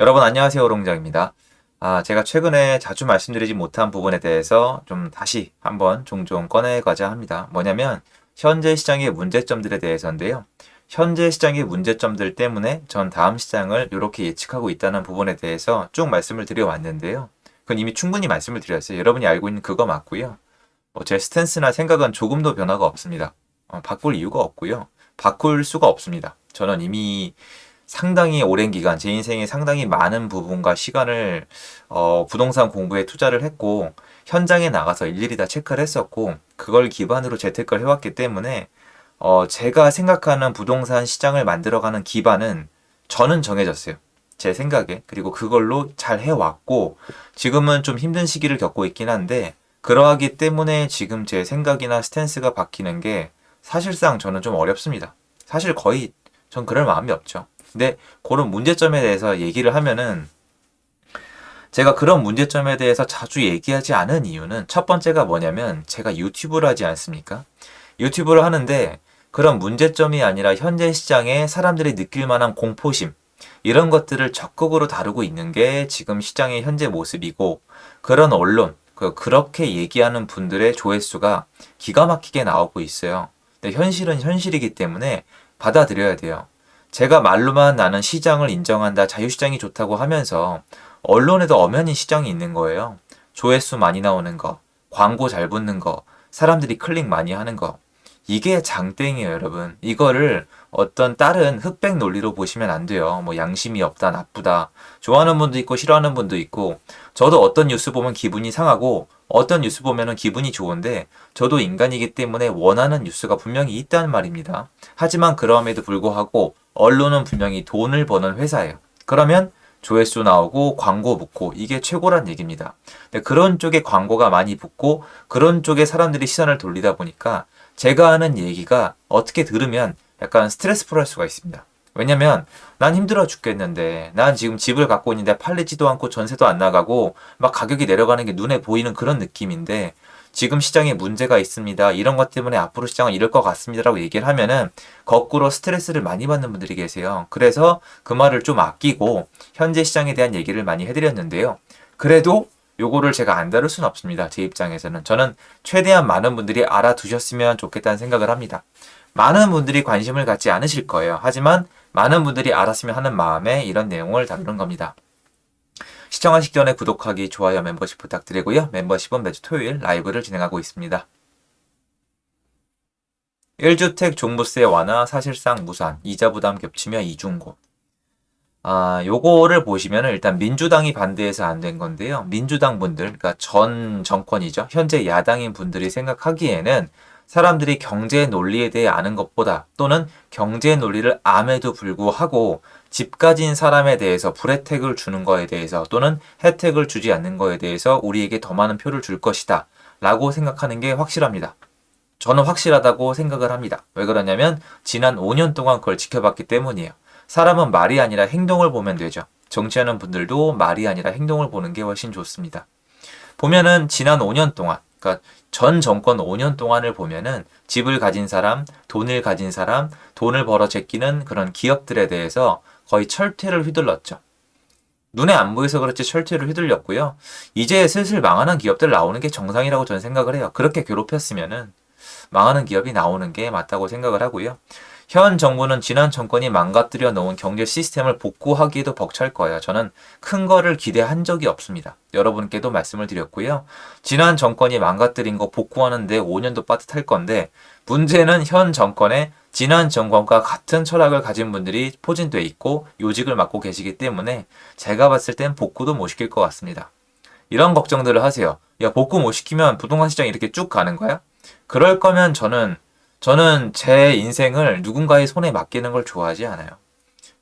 여러분 안녕하세요 오롱장입니다. 아, 제가 최근에 자주 말씀드리지 못한 부분에 대해서 좀 다시 한번 종종 꺼내가자 합니다. 뭐냐면 현재 시장의 문제점들에 대해서인데요. 현재 시장의 문제점들 때문에 전 다음 시장을 이렇게 예측하고 있다는 부분에 대해서 쭉 말씀을 드려왔는데요. 그건 이미 충분히 말씀을 드렸어요. 여러분이 알고 있는 그거 맞고요. 뭐 제 스탠스나 생각은 조금도 변화가 없습니다. 어, 바꿀 이유가 없고요. 바꿀 수가 없습니다. 저는 이미 상당히 오랜 기간, 제 인생에 상당히 많은 부분과 시간을 어, 부동산 공부에 투자를 했고 현장에 나가서 일일이 다 체크를 했었고 그걸 기반으로 재테크를 해왔기 때문에 어, 제가 생각하는 부동산 시장을 만들어가는 기반은 저는 정해졌어요. 제 생각에. 그리고 그걸로 잘 해왔고 지금은 좀 힘든 시기를 겪고 있긴 한데 그러하기 때문에 지금 제 생각이나 스탠스가 바뀌는 게 사실상 저는 좀 어렵습니다. 사실 거의 전 그럴 마음이 없죠. 근데 그런 문제점에 대해서 얘기를 하면은 제가 그런 문제점에 대해서 자주 얘기하지 않은 이유는 첫 번째가 뭐냐면 제가 유튜브를 하지 않습니까? 유튜브를 하는데 그런 문제점이 아니라 현재 시장에 사람들이 느낄 만한 공포심 이런 것들을 적극으로 다루고 있는 게 지금 시장의 현재 모습이고 그런 언론 그 그렇게 얘기하는 분들의 조회수가 기가 막히게 나오고 있어요. 근데 현실은 현실이기 때문에 받아들여야 돼요. 제가 말로만 나는 시장을 인정한다, 자유시장이 좋다고 하면서 언론에도 엄연히 시장이 있는 거예요. 조회수 많이 나오는 거, 광고 잘 붙는 거, 사람들이 클릭 많이 하는 거. 이게 장땡이에요, 여러분. 이거를 어떤 다른 흑백 논리로 보시면 안 돼요. 뭐 양심이 없다, 나쁘다. 좋아하는 분도 있고 싫어하는 분도 있고. 저도 어떤 뉴스 보면 기분이 상하고 어떤 뉴스 보면은 기분이 좋은데 저도 인간이기 때문에 원하는 뉴스가 분명히 있다는 말입니다. 하지만 그럼에도 불구하고 언론은 분명히 돈을 버는 회사예요. 그러면 조회수 나오고 광고 붙고 이게 최고란 얘기입니다. 근데 그런 쪽에 광고가 많이 붙고 그런 쪽에 사람들이 시선을 돌리다 보니까 제가 하는 얘기가 어떻게 들으면 약간 스트레스 풀할 수가 있습니다. 왜냐면 난 힘들어 죽겠는데 난 지금 집을 갖고 있는데 팔리지도 않고 전세도 안 나가고 막 가격이 내려가는 게 눈에 보이는 그런 느낌인데 지금 시장에 문제가 있습니다. 이런 것 때문에 앞으로 시장은 이럴 것 같습니다라고 얘기를 하면은 거꾸로 스트레스를 많이 받는 분들이 계세요. 그래서 그 말을 좀 아끼고 현재 시장에 대한 얘기를 많이 해드렸는데요. 그래도 요거를 제가 안 다룰 수는 없습니다. 제 입장에서는. 저는 최대한 많은 분들이 알아두셨으면 좋겠다는 생각을 합니다. 많은 분들이 관심을 갖지 않으실 거예요. 하지만 많은 분들이 알았으면 하는 마음에 이런 내용을 다루는 겁니다. 시청하시기 전에 구독하기, 좋아요, 멤버십 부탁드리고요. 멤버십은 매주 토요일 라이브를 진행하고 있습니다. 1주택 종부세 완화 사실상 무산, 이자 부담 겹치며 이중고. 아, 요거를 보시면 일단 민주당이 반대해서 안 된 건데요. 민주당 분들, 그러니까 전 정권이죠. 현재 야당인 분들이 생각하기에는 사람들이 경제 논리에 대해 아는 것보다 또는 경제 논리를 암에도 불구하고 집 가진 사람에 대해서 불혜택을 주는 거에 대해서 또는 혜택을 주지 않는 거에 대해서 우리에게 더 많은 표를 줄 것이다. 라고 생각하는 게 확실합니다. 저는 확실하다고 생각을 합니다. 왜 그러냐면 지난 5년 동안 그걸 지켜봤기 때문이에요. 사람은 말이 아니라 행동을 보면 되죠. 정치하는 분들도 말이 아니라 행동을 보는 게 훨씬 좋습니다. 보면은 지난 5년 동안, 그러니까 전 정권 5년 동안을 보면은 집을 가진 사람, 돈을 가진 사람, 돈을 벌어 제끼는 그런 기업들에 대해서 거의 철퇴를 휘둘렀죠. 눈에 안 보여서 그렇지 철퇴를 휘둘렸고요. 이제 슬슬 망하는 기업들 나오는 게 정상이라고 저는 생각을 해요. 그렇게 괴롭혔으면은 망하는 기업이 나오는 게 맞다고 생각을 하고요. 현 정부는 지난 정권이 망가뜨려 놓은 경제 시스템을 복구하기에도 벅찰 거예요. 저는 큰 거를 기대한 적이 없습니다. 여러분께도 말씀을 드렸고요. 지난 정권이 망가뜨린 거 복구하는데 5년도 빠듯할 건데 문제는 현 정권에 지난 정권과 같은 철학을 가진 분들이 포진돼 있고 요직을 맡고 계시기 때문에 제가 봤을 땐 복구도 못 시킬 것 같습니다. 이런 걱정들을 하세요. 야, 복구 못 시키면 부동산 시장이 이렇게 쭉 가는 거야? 그럴 거면 저는 저는 제 인생을 누군가의 손에 맡기는 걸 좋아하지 않아요.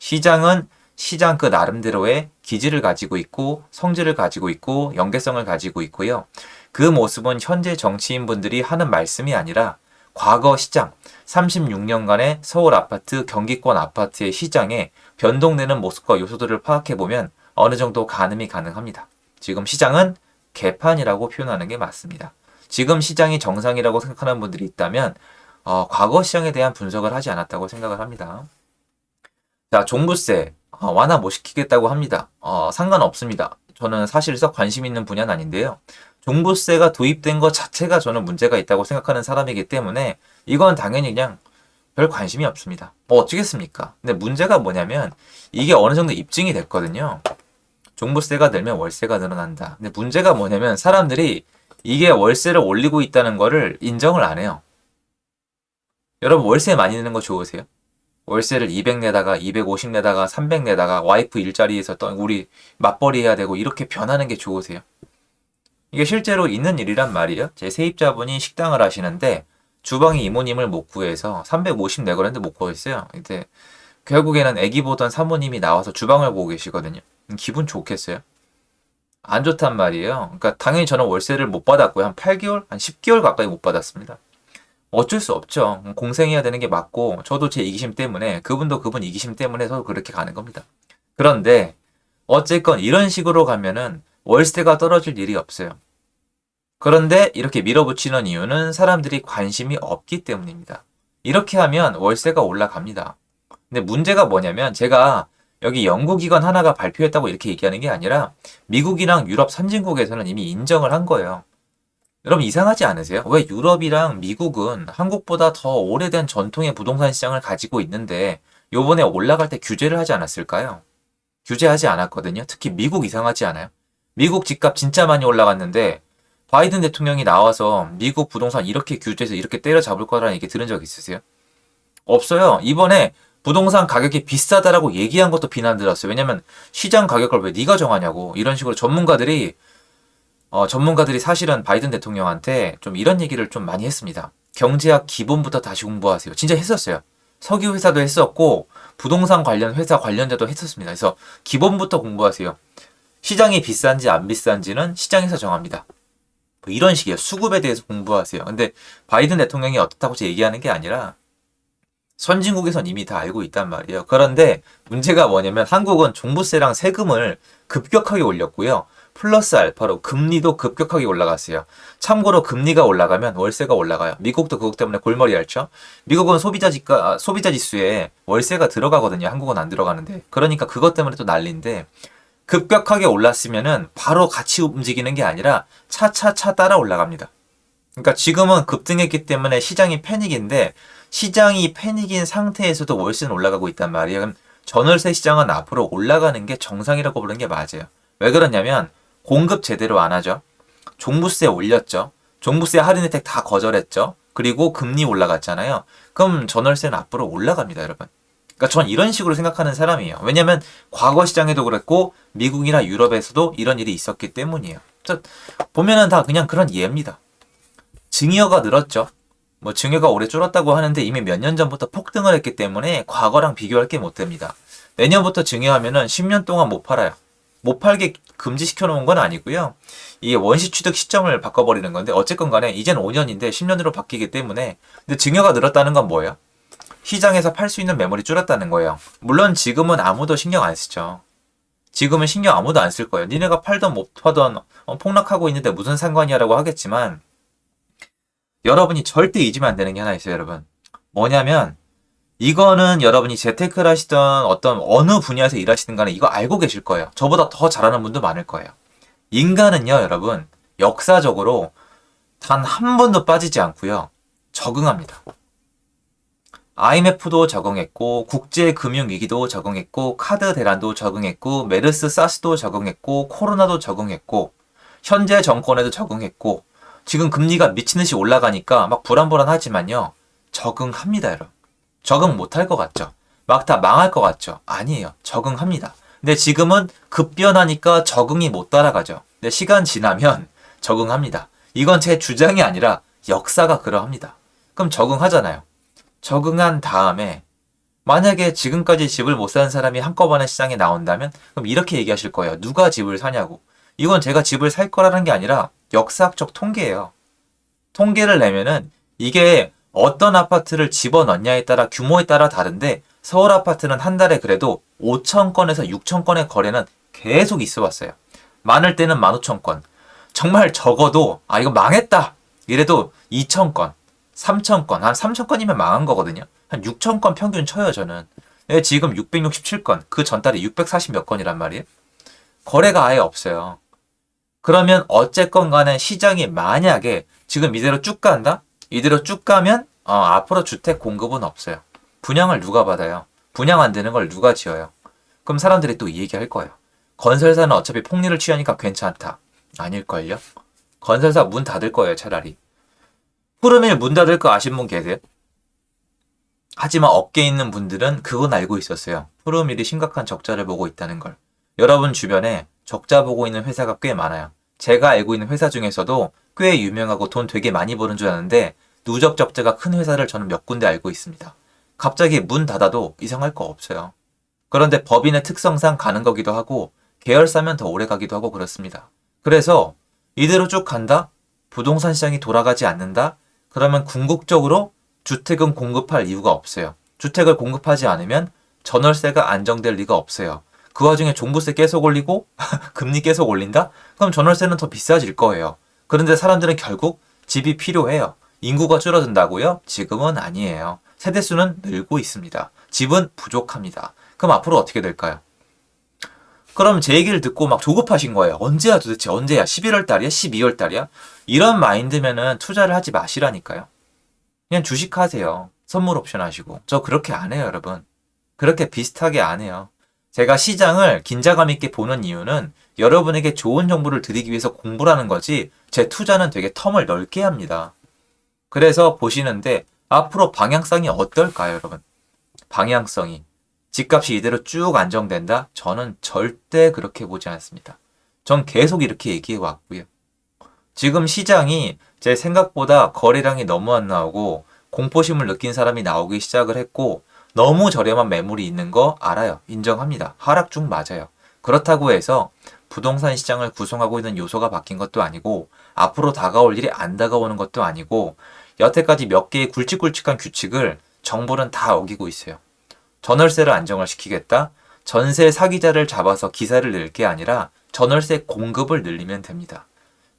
시장은 시장 그 나름대로의 기질을 가지고 있고 성질을 가지고 있고 연계성을 가지고 있고요. 그 모습은 현재 정치인분들이 하는 말씀이 아니라 과거 시장 36년간의 서울 아파트, 경기권 아파트의 시장에 변동되는 모습과 요소들을 파악해 보면 어느 정도 가늠이 가능합니다. 지금 시장은 개판이라고 표현하는 게 맞습니다. 지금 시장이 정상이라고 생각하는 분들이 있다면 어, 과거 시장에 대한 분석을 하지 않았다고 생각을 합니다. 자, 종부세. 어, 완화 못 시키겠다고 합니다. 어, 상관없습니다. 저는 사실상 관심 있는 분야는 아닌데요. 종부세가 도입된 것 자체가 저는 문제가 있다고 생각하는 사람이기 때문에 이건 당연히 그냥 별 관심이 없습니다. 뭐 어쩌겠습니까? 근데 문제가 뭐냐면 이게 어느 정도 입증이 됐거든요. 종부세가 늘면 월세가 늘어난다. 근데 문제가 뭐냐면 사람들이 이게 월세를 올리고 있다는 거를 인정을 안 해요. 여러분 월세 많이 내는 거 좋으세요? 월세를 200 내다가 250 내다가 300 내다가 와이프 일자리에서 또 우리 맞벌이 해야 되고 이렇게 변하는 게 좋으세요? 이게 실제로 있는 일이란 말이에요. 제 세입자분이 식당을 하시는데 주방에 이모님을 못 구해서 350 내고 했는데 못 구했어요. 근데 결국에는 애기 보던 사모님이 나와서 주방을 보고 계시거든요. 기분 좋겠어요? 안 좋단 말이에요. 그러니까 당연히 저는 월세를 못 받았고요. 한 8개월, 한 10개월 가까이 못 받았습니다. 어쩔 수 없죠. 공생해야 되는 게 맞고 저도 제 이기심 때문에 그분도 그분 이기심 때문에 서로 그렇게 가는 겁니다. 그런데 어쨌건 이런 식으로 가면은 월세가 떨어질 일이 없어요. 그런데 이렇게 밀어붙이는 이유는 사람들이 관심이 없기 때문입니다. 이렇게 하면 월세가 올라갑니다. 근데 문제가 뭐냐면 제가 여기 연구기관 하나가 발표했다고 이렇게 얘기하는 게 아니라 미국이랑 유럽 선진국에서는 이미 인정을 한 거예요. 여러분 이상하지 않으세요? 왜 유럽이랑 미국은 한국보다 더 오래된 전통의 부동산 시장을 가지고 있는데 요번에 올라갈 때 규제를 하지 않았을까요? 규제하지 않았거든요. 특히 미국 이상하지 않아요? 미국 집값 진짜 많이 올라갔는데 바이든 대통령이 나와서 미국 부동산 이렇게 규제해서 이렇게 때려잡을 거라는 얘기 들은 적 있으세요? 없어요. 이번에 부동산 가격이 비싸다라고 얘기한 것도 비난 들었어요. 왜냐면 시장 가격을 왜 네가 정하냐고 이런 식으로 전문가들이 어, 전문가들이 사실은 바이든 대통령한테 좀 이런 얘기를 좀 많이 했습니다. 경제학 기본부터 다시 공부하세요. 진짜 했었어요. 석유 회사도 했었고 부동산 관련 회사 관련자도 했었습니다. 그래서 기본부터 공부하세요. 시장이 비싼지 안 비싼지는 시장에서 정합니다. 뭐 이런 식이에요. 수급에 대해서 공부하세요. 근데 바이든 대통령이 어떻다고 얘기하는 게 아니라 선진국에선 이미 다 알고 있단 말이에요. 그런데 문제가 뭐냐면 한국은 종부세랑 세금을 급격하게 올렸고요. 플러스 알파로 금리도 급격하게 올라갔어요. 참고로 금리가 올라가면 월세가 올라가요. 미국도 그것 때문에 골머리 앓죠. 미국은 소비자 지가 아, 소비자 지수에 월세가 들어가거든요. 한국은 안 들어가는데. 그러니까 그것 때문에 또 난리인데 급격하게 올랐으면은 바로 같이 움직이는 게 아니라 차차차 따라 올라갑니다. 그러니까 지금은 급등했기 때문에 시장이 패닉인데 시장이 패닉인 상태에서도 월세는 올라가고 있단 말이에요. 전월세 시장은 앞으로 올라가는 게 정상이라고 보는 게 맞아요. 왜 그러냐면 공급 제대로 안 하죠. 종부세 올렸죠. 종부세 할인 혜택 다 거절했죠. 그리고 금리 올라갔잖아요. 그럼 전월세는 앞으로 올라갑니다, 여러분. 그러니까 전 이런 식으로 생각하는 사람이에요. 왜냐면 과거 시장에도 그랬고 미국이나 유럽에서도 이런 일이 있었기 때문이에요. 보면은 다 그냥 그런 이해입니다. 증여가 늘었죠. 뭐 증여가 오래 줄었다고 하는데 이미 몇 년 전부터 폭등을 했기 때문에 과거랑 비교할 게 못 됩니다. 내년부터 증여하면은 10년 동안 못 팔아요. 못 팔게 금지시켜 놓은 건 아니고요. 이게 원시 취득 시점을 바꿔버리는 건데 어쨌건 간에 이젠 5년인데 10년으로 바뀌기 때문에 근데 증여가 늘었다는 건 뭐예요? 시장에서 팔 수 있는 매물이 줄었다는 거예요. 물론 지금은 아무도 신경 안 쓰죠. 지금은 신경 아무도 안 쓸 거예요. 니네가 팔던 못 팔던 어, 폭락하고 있는데 무슨 상관이야라고 하겠지만 여러분이 절대 잊으면 안 되는 게 하나 있어요, 여러분. 뭐냐면 이거는 여러분이 재테크를 하시던 어떤 어느 분야에서 일하시든 간에 이거 알고 계실 거예요. 저보다 더 잘하는 분도 많을 거예요. 인간은요, 여러분, 역사적으로 단 한 번도 빠지지 않고요. 적응합니다. IMF도 적응했고, 국제금융위기도 적응했고, 카드 대란도 적응했고, 메르스 사스도 적응했고, 코로나도 적응했고, 현재 정권에도 적응했고, 지금 금리가 미친 듯이 올라가니까 막 불안불안하지만요. 적응합니다, 여러분. 적응 못할 것 같죠? 막 다 망할 것 같죠? 아니에요. 적응합니다. 근데 지금은 급변하니까 적응이 못 따라가죠. 근데 시간 지나면 적응합니다. 이건 제 주장이 아니라 역사가 그러합니다. 그럼 적응하잖아요. 적응한 다음에 만약에 지금까지 집을 못 사는 사람이 한꺼번에 시장에 나온다면 그럼 이렇게 얘기하실 거예요. 누가 집을 사냐고. 이건 제가 집을 살 거라는 게 아니라 역사학적 통계예요. 통계를 내면은 이게 어떤 아파트를 집어넣냐에 따라 규모에 따라 다른데 서울 아파트는 한 달에 그래도 5천 건에서 6천 건의 거래는 계속 있어 왔어요. 많을 때는 15,000 건. 정말 적어도 아 이거 망했다. 이래도 2천 건, 3천 건, 한 3천 건이면 망한 거거든요. 한 6천 건 평균 쳐요 저는. 예, 지금 667건, 그 전달에 640 몇 건이란 말이에요. 거래가 아예 없어요. 그러면 어쨌건 간에 시장이 만약에 지금 이대로 쭉 간다? 이대로 쭉 가면 어, 앞으로 주택 공급은 없어요. 분양을 누가 받아요? 분양 안 되는 걸 누가 지어요? 그럼 사람들이 또 이 얘기 할 거예요. 건설사는 어차피 폭리를 취하니까 괜찮다. 아닐걸요? 건설사 문 닫을 거예요, 차라리. 푸르밀 문 닫을 거 아신 분 계세요? 하지만 업계에 있는 분들은 그건 알고 있었어요. 푸르밀이 심각한 적자를 보고 있다는 걸. 여러분 주변에 적자 보고 있는 회사가 꽤 많아요. 제가 알고 있는 회사 중에서도 꽤 유명하고 돈 되게 많이 버는 줄 아는데 누적 적자가 큰 회사를 저는 몇 군데 알고 있습니다. 갑자기 문 닫아도 이상할 거 없어요. 그런데 법인의 특성상 가는 거기도 하고 계열사면 더 오래 가기도 하고 그렇습니다. 그래서 이대로 쭉 간다? 부동산 시장이 돌아가지 않는다? 그러면 궁극적으로 주택은 공급할 이유가 없어요. 주택을 공급하지 않으면 전월세가 안정될 리가 없어요. 그 와중에 종부세 계속 올리고 금리 계속 올린다? 그럼 전월세는 더 비싸질 거예요. 그런데 사람들은 결국 집이 필요해요. 인구가 줄어든다고요? 지금은 아니에요. 세대수는 늘고 있습니다. 집은 부족합니다. 그럼 앞으로 어떻게 될까요? 그럼 제 얘기를 듣고 막 조급하신 거예요. 언제야 도대체 언제야? 11월 달이야? 12월 달이야? 이런 마인드면은 투자를 하지 마시라니까요. 그냥 주식 하세요. 선물 옵션 하시고. 저 그렇게 안 해요, 여러분. 그렇게 비슷하게 안 해요. 제가 시장을 긴장감 있게 보는 이유는 여러분에게 좋은 정보를 드리기 위해서 공부를 하는 거지 제 투자는 되게 텀을 넓게 합니다. 그래서 보시는데 앞으로 방향성이 어떨까요, 여러분? 방향성이. 집값이 이대로 쭉 안정된다? 저는 절대 그렇게 보지 않습니다. 전 계속 이렇게 얘기해 왔고요. 지금 시장이 제 생각보다 거래량이 너무 안 나오고 공포심을 느낀 사람이 나오기 시작을 했고 너무 저렴한 매물이 있는 거 알아요. 인정합니다. 하락 중 맞아요. 그렇다고 해서 부동산 시장을 구성하고 있는 요소가 바뀐 것도 아니고 앞으로 다가올 일이 안 다가오는 것도 아니고 여태까지 몇 개의 굵직굵직한 규칙을 정부는 다 어기고 있어요. 전월세를 안정을 시키겠다. 전세 사기자를 잡아서 기사를 낼 게 아니라 전월세 공급을 늘리면 됩니다.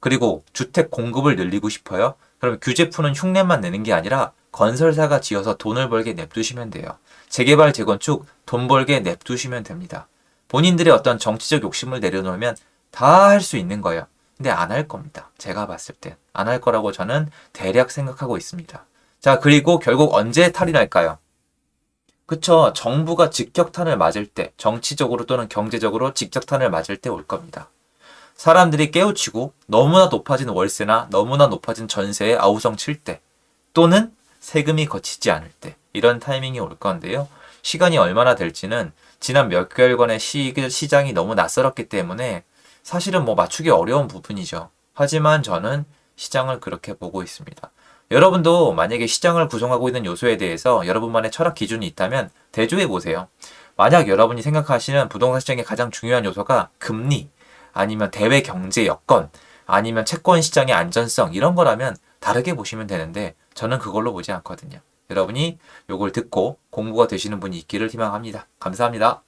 그리고 주택 공급을 늘리고 싶어요? 그럼 규제 푸는 흉내만 내는 게 아니라 건설사가 지어서 돈을 벌게 냅두시면 돼요. 재개발, 재건축 돈 벌게 냅두시면 됩니다. 본인들의 어떤 정치적 욕심을 내려놓으면 다 할 수 있는 거예요. 근데 안 할 겁니다. 제가 봤을 땐. 안 할 거라고 저는 대략 생각하고 있습니다. 자, 그리고 결국 언제 탈이 날까요? 그쵸. 정부가 직격탄을 맞을 때, 정치적으로 또는 경제적으로 직격탄을 맞을 때 올 겁니다. 사람들이 깨우치고 너무나 높아진 월세나 너무나 높아진 전세에 아우성 칠 때, 또는 세금이 거치지 않을 때, 이런 타이밍이 올 건데요. 시간이 얼마나 될지는 지난 몇 개월간의 시, 시장이 너무 낯설었기 때문에 사실은 뭐 맞추기 어려운 부분이죠. 하지만 저는 시장을 그렇게 보고 있습니다. 여러분도 만약에 시장을 구성하고 있는 요소에 대해서 여러분만의 철학 기준이 있다면 대조해 보세요. 만약 여러분이 생각하시는 부동산 시장의 가장 중요한 요소가 금리, 아니면 대외 경제 여건, 아니면 채권 시장의 안전성 이런 거라면 다르게 보시면 되는데 저는 그걸로 보지 않거든요. 여러분이 요걸 듣고 공부가 되시는 분이 있기를 희망합니다. 감사합니다.